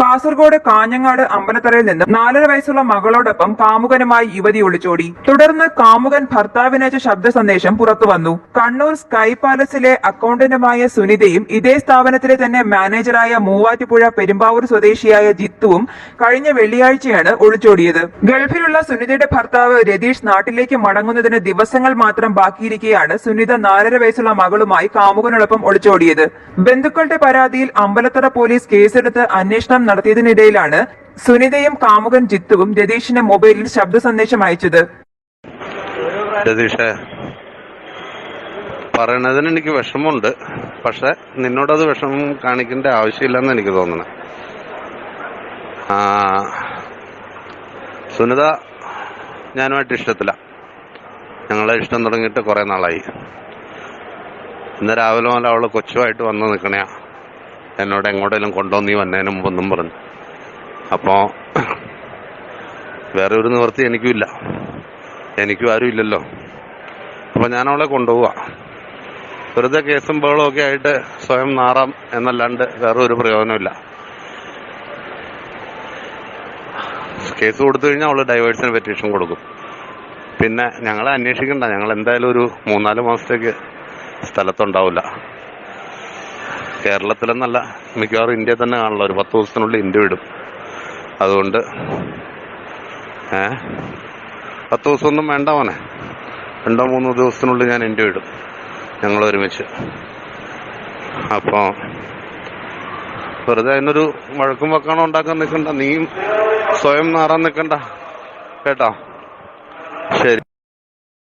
കാസർഗോഡ് കാഞ്ഞങ്ങാട് അമ്പലത്തറയിൽ നിന്ന് നാലര വയസ്സുള്ള മകളോടൊപ്പം കാമുകനുമായി യുവതി ഒളിച്ചോടി. തുടർന്ന് കാമുകൻ ഭർത്താവിനയച്ച ശബ്ദ സന്ദേശം പുറത്തു വന്നു. കണ്ണൂർ സ്കൈ പാലസിലെ അക്കൗണ്ടന്റുമായ സുനിതയും ഇതേ സ്ഥാപനത്തിലെ തന്നെ മാനേജറായ മൂവാറ്റുപുഴ പെരുമ്പാവൂർ സ്വദേശിയായ ജിത്തുവും കഴിഞ്ഞ വെള്ളിയാഴ്ചയാണ് ഒളിച്ചോടിയത്. ഗൾഫിലുള്ള സുനിതയുടെ ഭർത്താവ് രതീഷ് നാട്ടിലേക്ക് മടങ്ങുന്നതിന് ദിവസങ്ങൾ മാത്രം ബാക്കിയിരിക്കെയാണ് സുനിത നാലര വയസ്സുള്ള മകളുമായി കാമുകനോടൊപ്പം ഒളിച്ചോടിയത്. ബന്ധുക്കളുടെ പരാതിയിൽ അമ്പലത്തറ പോലീസ് കേസെടുത്ത് അന്വേഷണം നടത്തിയതിനിടയിലാണ് സുനിതയും കാമുകൻ ജിത്തുവും രതീഷിന് മൊബൈലിൽ ശബ്ദ സന്ദേശം അയച്ചത് പറയണതിന് എനിക്ക് വിഷമമുണ്ട്. പക്ഷെ നിന്നോടത് വിഷമം കാണിക്കേണ്ട ആവശ്യമില്ലെന്ന് എനിക്ക് തോന്നണം. സുനിത ഞാനുമായിട്ട് ഇഷ്ടത്തില്ല ഞങ്ങളെ ഇഷ്ടം തുടങ്ങിയിട്ട് കുറെ നാളായി. ഇന്ന് രാവിലെ മുതൽ അവൾ കൊച്ചുമായിട്ട് വന്ന് നിൽക്കണയാ എന്നോട് എങ്ങോട്ടെങ്കിലും കൊണ്ടോ നീ വന്നതിന് മുമ്പൊന്നും പറഞ്ഞു. അപ്പോ വേറെ ഒരു നിവൃത്തി എനിക്കുമില്ല. എനിക്കും ആരും ഇല്ലല്ലോ. അപ്പൊ ഞാൻ അവളെ കൊണ്ടുപോവാ. വെറുതെ കേസും ബഹളവും ഒക്കെ ആയിട്ട് സ്വയം നാറാം എന്നല്ലാണ്ട് വേറെ ഒരു പ്രയോജനമില്ല കേസ് കൊടുത്തു കഴിഞ്ഞാൽ അവൾ ഡൈവേഴ്സിന് പെറ്റീഷൻ കൊടുക്കും. പിന്നെ ഞങ്ങളെ അന്വേഷിക്കണ്ട. ഞങ്ങൾ എന്തായാലും ഒരു മൂന്നാൽ മാസത്തേക്ക് സ്ഥലത്തുണ്ടാവില്ല കേരളത്തിലെന്നല്ല മിക്കവാറും ഇന്ത്യ തന്നെ കാണുള്ള. ഒരു പത്ത് ദിവസത്തിനുള്ളിൽ ഇന്ത്യ വിടും. അതുകൊണ്ട് ഏ? പത്ത് ദിവസമൊന്നും വേണ്ട മോനെ. രണ്ടോ മൂന്നോ ദിവസത്തിനുള്ളിൽ ഞാൻ ഇന്ത്യ വിടും. ഞങ്ങൾ ഒരുമിച്ച്. അപ്പോൾ വെറുതെ അതിനൊരു വഴക്കും വക്കാണോ ഉണ്ടാക്കാൻ നിൽക്കണ്ട. നീയും സ്വയം നാറാൻ നിൽക്കണ്ട. കേട്ടോ? ശരി.